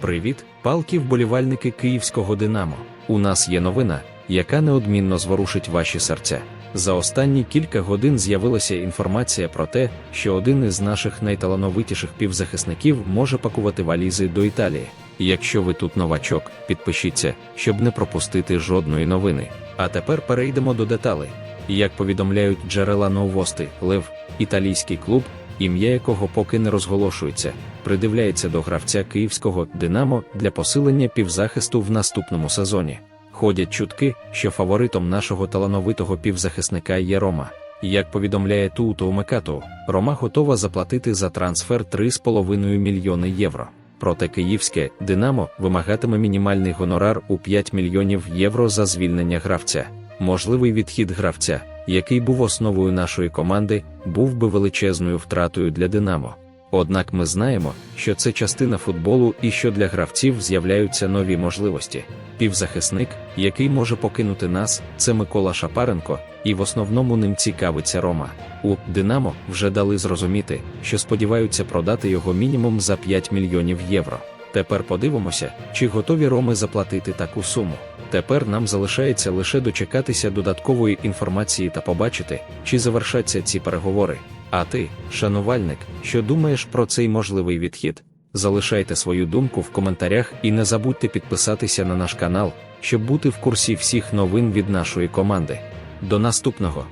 Привіт, палки вболівальники київського Динамо. У нас є новина, яка неодмінно зворушить ваші серця. За останні кілька годин з'явилася інформація про те, що один із наших найталановитіших півзахисників може пакувати валізи до Італії. Якщо ви тут новачок, підпишіться, щоб не пропустити жодної новини. А тепер перейдемо до деталей. Як повідомляють джерела новости, Лев, італійський клуб, ім'я якого поки не розголошується, придивляється до гравця київського Динамо для посилення півзахисту в наступному сезоні. Ходять чутки, що фаворитом нашого талановитого півзахисника є Рома. Як повідомляє Тууту Мекату, Рома готова заплатити за трансфер 3,5 мільйони євро. Проте київське Динамо вимагатиме мінімальний гонорар у 5 мільйонів євро за звільнення гравця. Можливий відхід гравця, який був основою нашої команди, був би величезною втратою для Динамо. Однак ми знаємо, що це частина футболу і що для гравців з'являються нові можливості. Півзахисник, який може покинути нас, це Микола Шапаренко, і в основному ним цікавиться Рома. У Динамо вже дали зрозуміти, що сподіваються продати його мінімум за 5 мільйонів євро. Тепер подивимося, чи готові Роми заплатити таку суму. Тепер нам залишається лише дочекатися додаткової інформації та побачити, чи завершаться ці переговори. А ти, шанувальник, що думаєш про цей можливий відхід? Залишайте свою думку в коментарях і не забудьте підписатися на наш канал, щоб бути в курсі всіх новин від нашої команди. До наступного!